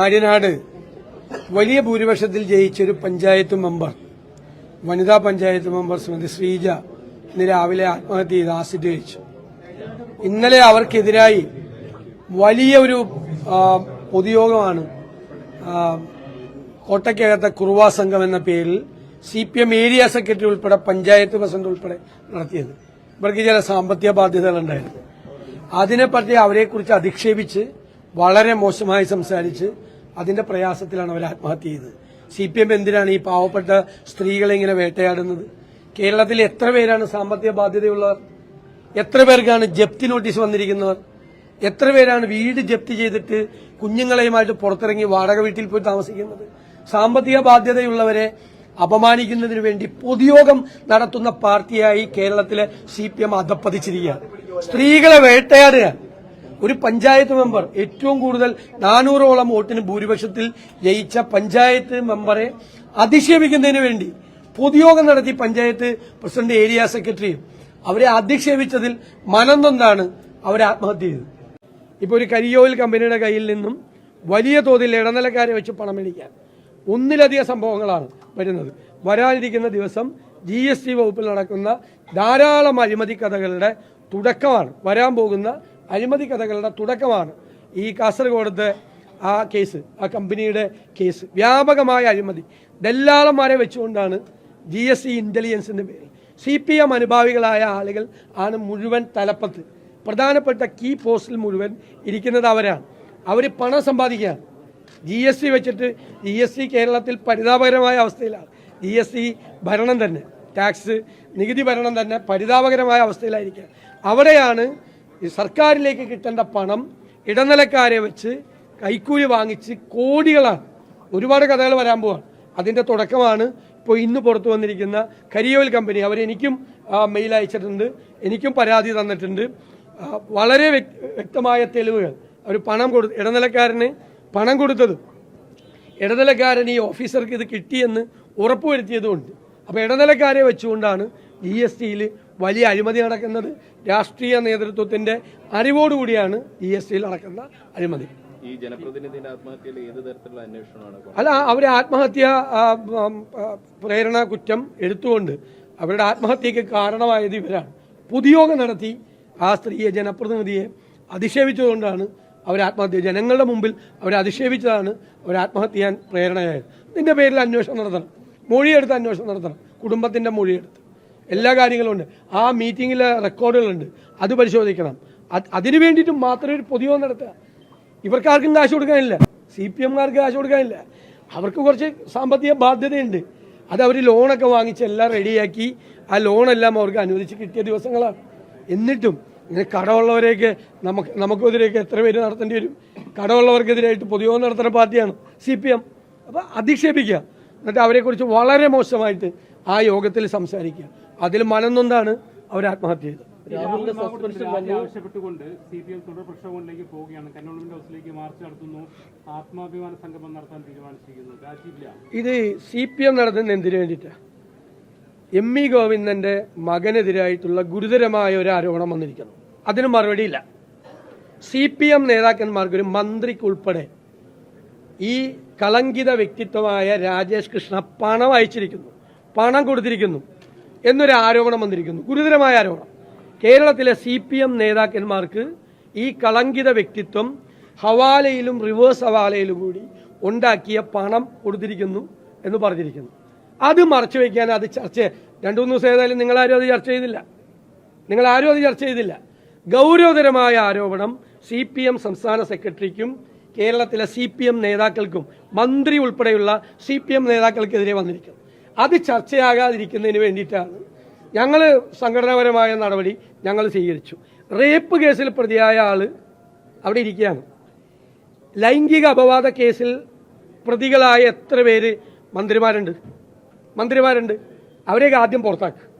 ആര്യനാട്. വലിയ ഭൂരിപക്ഷത്തിൽ ജയിച്ചൊരു പഞ്ചായത്ത് മെമ്പർ. വനിതാ പഞ്ചായത്ത് മെമ്പർ ശ്രീമതി ശ്രീജ ഇന്ന് രാവിലെ ആത്മഹത്യ ചെയ്ത് ആസിഡ് കഴിച്ചു. ഇന്നലെ അവർക്കെതിരായി വലിയ ഒരു പൊതുയോഗമാണ് കോട്ടയ്ക്കകത്തെ കുറുവാ സംഘം എന്ന പേരിൽ C P M area secretary ഉൾപ്പെടെ പഞ്ചായത്ത് പ്രസിഡന്റ് ഉൾപ്പെടെ നടത്തിയത്. ഇവർക്ക് ചില സാമ്പത്തിക ബാധ്യതകളുണ്ടായിരുന്നു അതിനെപ്പറ്റി അവരെക്കുറിച്ച് അധിക്ഷേപിച്ച് വളരെ മോശമായി സംസാരിച്ച് അതിന്റെ പ്രയാസത്തിലാണ് അവർ ആത്മഹത്യ ചെയ്തത്. സി പി എം എന്തിനാണ് ഈ പാവപ്പെട്ട സ്ത്രീകളെ ഇങ്ങനെ വേട്ടയാടുന്നത്? കേരളത്തിൽ എത്ര പേരാണ് സാമ്പത്തിക ബാധ്യതയുള്ളവർ? എത്ര പേർക്കാണ് ജപ്തി നോട്ടീസ് വന്നിരിക്കുന്നവർ? എത്ര പേരാണ് വീട് ജപ്തി ചെയ്തിട്ട് കുഞ്ഞുങ്ങളെയുമായിട്ട് പുറത്തിറങ്ങി വാടക വീട്ടിൽ പോയി താമസിക്കുന്നത്? സാമ്പത്തിക ബാധ്യതയുള്ളവരെ അപമാനിക്കുന്നതിന് വേണ്ടി പൊതുയോഗം നടത്തുന്ന പാർട്ടിയായി കേരളത്തിലെ സി പി എം അധപ്പതിച്ചിരിക്കുകയാണ്. സ്ത്രീകളെ വേട്ടയാടുക. ഒരു പഞ്ചായത്ത് മെമ്പർ ഏറ്റവും കൂടുതൽ നാനൂറോളം വോട്ടിന് ഭൂരിപക്ഷത്തിൽ ജയിച്ച പഞ്ചായത്ത് മെമ്പറെ അധിക്ഷേപിക്കുന്നതിന് വേണ്ടി പൊതുയോഗം നടത്തി പഞ്ചായത്ത് പ്രസിഡന്റ് ഏരിയ സെക്രട്ടറിയും അവരെ അധിക്ഷേപിച്ചതിൽ മനംനൊന്താണ് അവരെ ആത്മഹത്യ ചെയ്തത്. ഇപ്പോൾ ഒരു കരിയോയിൽ കമ്പനിയുടെ കയ്യിൽ നിന്നും വലിയ തോതിൽ ഇടനിലക്കാരെ വെച്ച് പണം മേടിക്കാൻ ഒന്നിലധികം സംഭവങ്ങളാണ് വരുന്നത്. വരാനിരിക്കുന്ന ദിവസം ജി എസ് ടി വകുപ്പിൽ നടക്കുന്ന ധാരാളം അഴിമതി കഥകളുടെ തുടക്കമാണ് വരാൻ പോകുന്ന അഴിമതി കഥകളുടെ തുടക്കമാണ് ഈ കാസർഗോഡത്തെ ആ കേസ് ആ കമ്പനിയുടെ കേസ്. വ്യാപകമായ അഴിമതി. ദല്ലാളന്മാരെ വെച്ചുകൊണ്ടാണ് ജി എസ് സി ഇന്റലിജൻസിന്റെ പേരിൽ സി പി എം അനുഭാവികളായ ആളുകൾ ആണ് മുഴുവൻ തലപ്പത്ത്. പ്രധാനപ്പെട്ട കീ പോസ്റ്റിൽ മുഴുവൻ ഇരിക്കുന്നത് അവരാണ്. അവർ പണം സമ്പാദിക്കുകയാണ്. ജി എസ് ടി വെച്ചിട്ട് ജി എസ് ടി കേരളത്തിൽ പരിതാപകരമായ അവസ്ഥയിലാണ്. ജി എസ് ടി ഭരണം തന്നെ. ടാക്സ് നികുതി ഭരണം തന്നെ പരിതാപകരമായ അവസ്ഥയിലായിരിക്കുക അവിടെയാണ് ഈ സർക്കാരിലേക്ക് കിട്ടേണ്ട പണം ഇടനിലക്കാരെ വെച്ച് കൈക്കൂലി വാങ്ങിച്ച് കോടികളാണ്. ഒരുപാട് കഥകൾ വരാൻ പോവാണ്. അതിന്റെ തുടക്കമാണ് ഇപ്പോൾ ഇന്ന് പുറത്തു വന്നിരിക്കുന്ന കരിയോയിൽ കമ്പനി. അവരെനിക്കും മെയിൽ അയച്ചിട്ടുണ്ട്. എനിക്കും പരാതി തന്നിട്ടുണ്ട്. വളരെ വ്യക്തമായ തെളിവുകൾ. അവർ പണം കൊടു ഇടനിലക്കാരന് പണം കൊടുത്തതും ഇടനിലക്കാരൻ ഈ ഓഫീസർക്ക് ഇത് കിട്ടിയെന്ന് ഉറപ്പുവരുത്തിയതുകൊണ്ട് അപ്പോൾ ഇടനിലക്കാരെ വെച്ചുകൊണ്ടാണ് ജി എസ് ടിയിൽ വലിയ അഴിമതി നടക്കുന്നത് രാഷ്ട്രീയ നേതൃത്വത്തിന്റെ അറിവോടുകൂടിയാണ് ജി എസ് ടിയിൽ നടക്കുന്ന അഴിമതി. ഈ ജനപ്രതിനിധിയുടെ ആത്മഹത്യയിൽ ഏത് തരത്തിലുള്ള അന്വേഷണമാണ് അല്ല അവരെ ആത്മഹത്യ പ്രേരണ കുറ്റം എടുത്തുകൊണ്ട് അവരുടെ ആത്മഹത്യക്ക് കാരണമായത് ഇവരാണ്. പൊതുയോഗം നടത്തി ആ സ്ത്രീയെ ജനപ്രതിനിധിയെ അധിക്ഷേപിച്ചതുകൊണ്ടാണ് അവർ ആത്മഹത്യ. ജനങ്ങളുടെ മുമ്പിൽ അവരെ അധിക്ഷേപിച്ചതാണ് അവർ ആത്മഹത്യ ചെയ്യാൻ പ്രേരണയായത്. ഇതിന്റെ പേരിൽ അന്വേഷണം നടത്തണം. മൊഴിയെടുത്ത് അന്വേഷണം നടത്തണം. കുടുംബത്തിന്റെ മൊഴിയെടുത്ത്. എല്ലാ കാര്യങ്ങളും ഉണ്ട് ആ മീറ്റിങ്ങിലെ റെക്കോർഡുകളുണ്ട്. അത് പരിശോധിക്കണം. അത് അതിനു വേണ്ടിയിട്ട് മാത്രമേ ഒരു പൊതുയോഗം നടത്തുക. ഇവർക്കാർക്കും കാശ് കൊടുക്കാനില്ല. സി പി എംകാർക്ക് കാശ് കൊടുക്കാനില്ല. അവർക്ക് കുറച്ച് സാമ്പത്തിക ബാധ്യതയുണ്ട്. അത് അവർ ലോണൊക്കെ വാങ്ങിച്ച് എല്ലാം റെഡിയാക്കി ആ ലോണെല്ലാം അവർക്ക് അനുവദിച്ച് കിട്ടിയ ദിവസങ്ങളാണ്. എന്നിട്ടും ഇങ്ങനെ കടമുള്ളവരെയൊക്കെ നമുക്ക് നമുക്കെതിരെയൊക്കെ എത്ര പേര് നടത്തേണ്ടി വരും? കടമുള്ളവർക്കെതിരായിട്ട് പൊതുയോഗം നടത്തുന്ന പാർട്ടിയാണ് സി പി എം. അപ്പോൾ അധിക്ഷേപിക്കുക. എന്നിട്ട് അവരെക്കുറിച്ച് വളരെ മോശമായിട്ട് ആ യോഗത്തിൽ സംസാരിക്കുക. അതിൽ മനന്നൊന്നാണ് അവർ ആത്മഹത്യ ചെയ്തത്. രാഹുലിന്റെ സസ്പെൻഷൻ രാജി ആവശ്യപ്പെട്ടുകൊണ്ട് സി പി എം തുടർ പ്രക്ഷോഭങ്ങളിലേക്ക് പോവുകയാണ്. ഹൗസിലേക്ക് മാർച്ച് നടത്തുന്നു. ആത്മാഭിമാന സംഗമം നടത്താൻ തീരുമാനിച്ചിരിക്കുന്നു. ഇത് സി പി എം നടത്തുന്ന എന്തിനു വേണ്ടിയിട്ടാണ് എം ഇ ഗോവിന്ദന്റെ മകനെതിരായിട്ടുള്ള ഗുരുതരമായ ഒരു ആരോപണം വന്നിരിക്കുന്നു. അതിന് മറുപടിയില്ല. സി പി എം നേതാക്കന്മാർക്ക് ഒരു മന്ത്രിക്കുൾപ്പെടെ ഈ കളങ്കിത വ്യക്തിത്വമായ രാജേഷ് കൃഷ്ണ പണം അയച്ചിരിക്കുന്നു. പണം കൊടുത്തിരിക്കുന്നു. എന്നൊരു ആരോപണം വന്നിരിക്കുന്നു. ഗുരുതരമായ ആരോപണം. കേരളത്തിലെ സി പി എം നേതാക്കന്മാർക്ക് ഈ കളങ്കിത വ്യക്തിത്വം ഹവാലയിലും റിവേഴ്സ് ഹവാലയിലും കൂടി ഉണ്ടാക്കിയ പണം കൊടുത്തിരിക്കുന്നു എന്ന് പറഞ്ഞിരിക്കുന്നു. അത് മറച്ചു വയ്ക്കാൻ അത് ചർച്ച രണ്ടു മൂന്ന് ദിവസം ഏതായാലും നിങ്ങളാരും അത് ചർച്ച ചെയ്തില്ല. നിങ്ങളാരും അത് ചർച്ച ചെയ്തില്ല. ഗൗരവതരമായ ആരോപണം സി പി എം സംസ്ഥാന സെക്രട്ടറിക്കും കേരളത്തിലെ സി പി എം നേതാക്കൾക്കും മന്ത്രി ഉൾപ്പെടെയുള്ള സി പി എം നേതാക്കൾക്കെതിരെ വന്നിരിക്കുന്നു. അത് ചർച്ചയാകാതിരിക്കുന്നതിന് വേണ്ടിയിട്ടാണ് ഞങ്ങൾ സംഘടനാപരമായ നടപടി ഞങ്ങൾ സ്വീകരിച്ചു. റേപ്പ് കേസിൽ പ്രതിയായ ആൾ അവിടെ ഇരിക്കുകയാണ്. ലൈംഗിക അപവാദ കേസിൽ പ്രതികളായ എത്ര പേര് മന്ത്രിമാരുണ്ട്? മന്ത്രിമാരുണ്ട്. അവരെയൊക്കെ ആദ്യം പുറത്താക്കുക